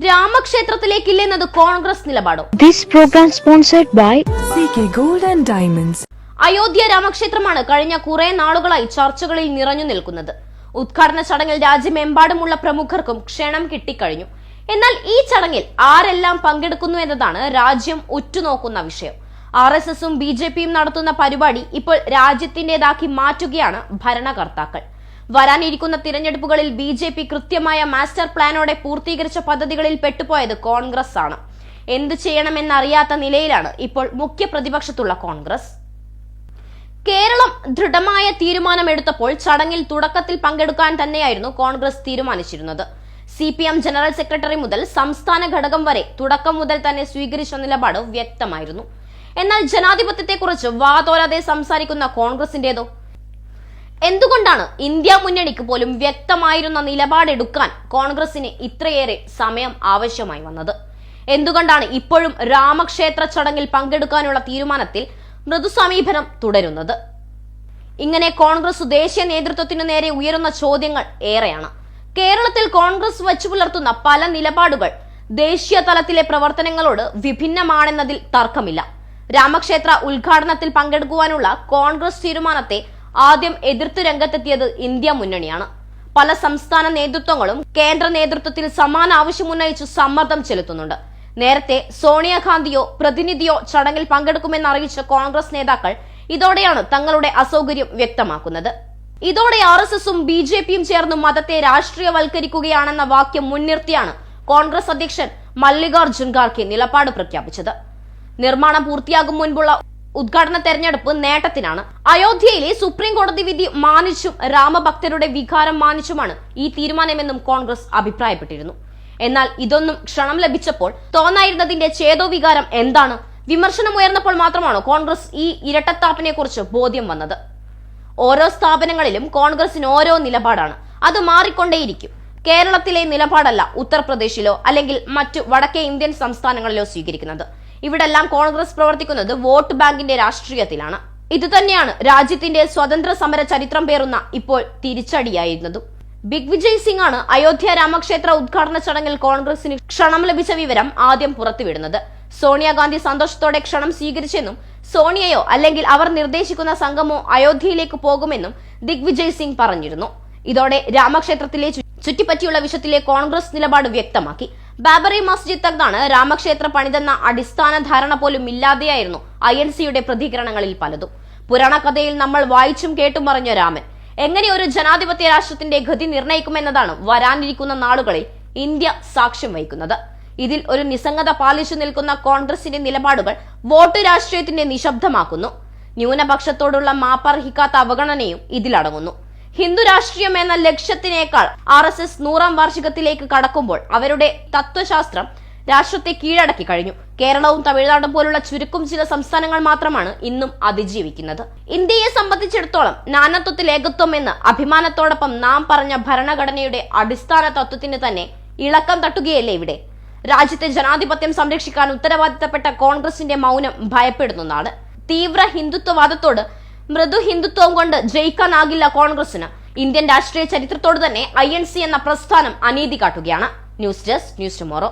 രാമക്ഷേത്രത്തിലേക്കില്ലെന്നത് കോൺഗ്രസ് നിലപാടോ? This program sponsored by CK gold and Diamonds. Ayodhya രാമക്ഷേത്രമാണ് കഴിഞ്ഞ കുറെ നാളുകളായി ചർച്ചകളിൽ നിറഞ്ഞു നിൽക്കുന്നത്. ഉദ്ഘാടന ചടങ്ങിൽ രാജ്യമെമ്പാടുമുള്ള പ്രമുഖർക്കും ക്ഷണം കിട്ടിക്കഴിഞ്ഞു. എന്നാൽ ഈ ചടങ്ങിൽ ആരെല്ലാം പങ്കെടുക്കുന്നു എന്നതാണ് രാജ്യം ഉറ്റുനോക്കുന്ന വിഷയം. ആർ എസ് എസും ബി ജെ പിയും നടത്തുന്ന പരിപാടി ഇപ്പോൾ രാജ്യത്തിന്റേതാക്കി മാറ്റുകയാണ് ഭരണകർത്താക്കൾ. വരാനിരിക്കുന്ന തിരഞ്ഞെടുപ്പുകളിൽ ബി ജെ പി കൃത്യമായ മാസ്റ്റർ പ്ലാനോടെ പൂർത്തീകരിച്ച പദ്ധതികളിൽ പെട്ടുപോയത് കോൺഗ്രസ് ആണ് എന്ത് ചെയ്യണമെന്നറിയാത്ത നിലയിലാണ് ഇപ്പോൾ മുഖ്യ പ്രതിപക്ഷത്തുള്ള കോൺഗ്രസ്. കേരളം ദൃഢമായ തീരുമാനമെടുത്തപ്പോൾ ചടങ്ങിൽ തുടക്കത്തിൽ പങ്കെടുക്കാൻ തന്നെയായിരുന്നു കോൺഗ്രസ് തീരുമാനിച്ചിരുന്നത്. C P M general secretary മുതൽ സംസ്ഥാന ഘടകം വരെ തുടക്കം മുതൽ തന്നെ സ്വീകരിച്ച നിലപാട് വ്യക്തമായിരുന്നു. എന്നാൽ ജനാധിപത്യത്തെക്കുറിച്ച് വാതോരാതെ സംസാരിക്കുന്ന കോൺഗ്രസിന്റേതോ എന്തുകൊണ്ടാണ് ഇന്ത്യ മുന്നണിക്ക് പോലും വ്യക്തമായിരുന്ന നിലപാടെടുക്കാൻ കോൺഗ്രസിന് ഇത്രയേറെ സമയം ആവശ്യമായി വന്നത്? എന്തുകൊണ്ടാണ് ഇപ്പോഴും രാമക്ഷേത്ര ചടങ്ങിൽ പങ്കെടുക്കാനുള്ള തീരുമാനത്തിൽ മൃദു സമീപനം തുടരുന്നത്? ഇങ്ങനെ കോൺഗ്രസ് ദേശീയ നേതൃത്വത്തിനു നേരെ ഉയരുന്ന ചോദ്യങ്ങൾ ഏറെയാണ്. കേരളത്തിൽ കോൺഗ്രസ് വച്ചു പുലർത്തുന്ന പല നിലപാടുകൾ ദേശീയ തലത്തിലെ പ്രവർത്തനങ്ങളോട് വിഭിന്നമാണെന്നതിൽ തർക്കമില്ല. രാമക്ഷേത്ര ഉദ്ഘാടനത്തിൽ പങ്കെടുക്കുവാനുള്ള കോൺഗ്രസ് തീരുമാനത്തെ ആദ്യം എതിർത്ത് രംഗത്തെത്തിയത് ഇന്ത്യ മുന്നണിയാണ്. പല സംസ്ഥാന നേതൃത്വങ്ങളും കേന്ദ്ര നേതൃത്വത്തിൽ സമാന ആവശ്യമുന്നയിച്ച് സമ്മർദ്ദം ചെലുത്തുന്നുണ്ട്. നേരത്തെ സോണിയാഗാന്ധിയോ പ്രതിനിധിയോ ചടങ്ങിൽ പങ്കെടുക്കുമെന്ന് അറിയിച്ച കോൺഗ്രസ് നേതാക്കൾ ഇതോടെയാണ് തങ്ങളുടെ അസൗകര്യം വ്യക്തമാക്കുന്നത്. ഇതോടെ ആർ എസ് എസും ബി ജെ പിയും ചേർന്ന് മതത്തെ രാഷ്ട്രീയവൽക്കരിക്കുകയാണെന്ന വാക്യം മുൻനിർത്തിയാണ് കോൺഗ്രസ് അധ്യക്ഷൻ മല്ലികാർജുൻ ഖാർഗെ നിലപാട് പ്രഖ്യാപിച്ചത്. നിർമ്മാണം പൂർത്തിയാകും മുൻപുള്ള ഉദ്ഘാടന തെരഞ്ഞെടുപ്പ് നേട്ടത്തിനാണ്. അയോധ്യയിലെ സുപ്രീം കോടതി വിധി മാനിച്ചും രാമഭക്തരുടെ വികാരം മാനിച്ചുമാണ് ഈ തീരുമാനമെന്നും കോൺഗ്രസ് അഭിപ്രായപ്പെട്ടിരുന്നു. എന്നാൽ ഇതൊന്നും ക്ഷണം ലഭിച്ചപ്പോൾ തോന്നായിരുന്നതിന്റെ ചേതോ വികാരം എന്താണ്? വിമർശനം ഉയർന്നപ്പോൾ മാത്രമാണ് കോൺഗ്രസ് ഈ ഇരട്ടത്താപ്പിനെ കുറിച്ച് ബോധ്യം വന്നത്? ഓരോ സ്ഥാപനങ്ങളിലും കോൺഗ്രസിന് ഓരോ നിലപാടാണ്. അത് മാറിക്കൊണ്ടേയിരിക്കും. കേരളത്തിലെ നിലപാടല്ല ഉത്തർപ്രദേശിലോ അല്ലെങ്കിൽ മറ്റു വടക്കേ ഇന്ത്യൻ സംസ്ഥാനങ്ങളിലോ സ്വീകരിക്കുന്നത്. ഇവിടെല്ലാം കോൺഗ്രസ് പ്രവർത്തിക്കുന്നത് വോട്ട് ബാങ്കിന്റെ രാഷ്ട്രീയത്തിലാണ്. ഇത് തന്നെയാണ് രാജ്യത്തിന്റെ സ്വതന്ത്ര സമര ചരിത്രം പേറുന്ന ഇപ്പോൾ തിരിച്ചടിയായിരുന്നതും. ബിഗ് വിജയ് സിംഗ് ആണ് അയോധ്യ രാമക്ഷേത്ര ഉദ്ഘാടന ചടങ്ങിൽ കോൺഗ്രസിന് ക്ഷണം ലഭിച്ച വിവരം ആദ്യം പുറത്തുവിടുന്നത്. സോണിയാഗാന്ധി സന്തോഷത്തോടെ ക്ഷണം സ്വീകരിച്ചെന്നും സോണിയയോ അല്ലെങ്കിൽ അവർ നിർദ്ദേശിക്കുന്ന സംഘമോ അയോധ്യയിലേക്ക് പോകുമെന്നും ദിഗ്വിജയ് സിംഗ് പറഞ്ഞിരുന്നു. ഇതോടെ രാമക്ഷേത്രത്തിലെ ചുറ്റിപ്പറ്റിയുള്ള വിഷയത്തിലെ കോൺഗ്രസ് നിലപാട് വ്യക്തമാക്കി. ബാബറി മസ്ജിദ് തകർത്താണ് രാമക്ഷേത്ര പണിതെന്ന അടിസ്ഥാന ധാരണ പോലും ഇല്ലാതെയായിരുന്നു ഐ എൻ സിയുടെ പ്രതികരണങ്ങളിൽ പലതും. പുരാണ കഥയിൽ നമ്മൾ വായിച്ചും കേട്ടും പറഞ്ഞ രാമൻ. എങ്ങനെ ഒരു ജനാധിപത്യ രാഷ്ട്രത്തിന്റെ ഗതി നിർണയിക്കുമെന്നതാണ് വരാനിരിക്കുന്ന നാളുകളിൽ ഇന്ത്യ സാക്ഷ്യം വഹിക്കുന്നത്. ഇതിൽ ഒരു നിസ്സംഗത പാലിച്ചു നിൽക്കുന്ന കോൺഗ്രസിന്റെ നിലപാടുകൾ വോട്ട് രാഷ്ട്രീയത്തിന്റെ നിശബ്ദമാക്കുന്നു. ന്യൂനപക്ഷത്തോടുള്ള മാപ്പർഹിക്കാത്ത അവഗണനയും ഇതിലടങ്ങുന്നു. ഹിന്ദു രാഷ്ട്രീയം എന്ന ലക്ഷ്യത്തിനേക്കാൾ ആർ എസ് എസ് നൂറാം വാർഷികത്തിലേക്ക് കടക്കുമ്പോൾ അവരുടെ തത്വശാസ്ത്രം രാഷ്ട്രത്തെ കീഴടക്കി കഴിഞ്ഞു. കേരളവും തമിഴ്നാടും പോലുള്ള ചുരുക്കം ചില സംസ്ഥാനങ്ങൾ മാത്രമാണ് ഇന്നും അതിജീവിക്കുന്നത്. ഇന്ത്യയെ സംബന്ധിച്ചിടത്തോളം നാനത്വത്തിൽ ഏകത്വം എന്ന് അഭിമാനത്തോടൊപ്പം നാം പറഞ്ഞ ഭരണഘടനയുടെ അടിസ്ഥാന തത്വത്തിന് തന്നെ ഇളക്കം തട്ടുകയല്ലേ ഇവിടെ? രാജ്യത്തെ ജനാധിപത്യം സംരക്ഷിക്കാൻ ഉത്തരവാദിത്തപ്പെട്ട കോൺഗ്രസിന്റെ മൗനം ഭയപ്പെടുന്നതാണ് തീവ്ര ഹിന്ദുത്വവാദത്തോട് മൃദു ഹിന്ദുത്വം കൊണ്ട് ജയിക്കാനാകില്ല കോൺഗ്രസിന്. ഇന്ത്യൻ രാഷ്ട്രീയ ചരിത്രത്തോട് തന്നെ ഐ എൻ സി എന്ന പ്രസ്ഥാനം അനീതി കാട്ടുകയാണ്. News desk news tomorrow.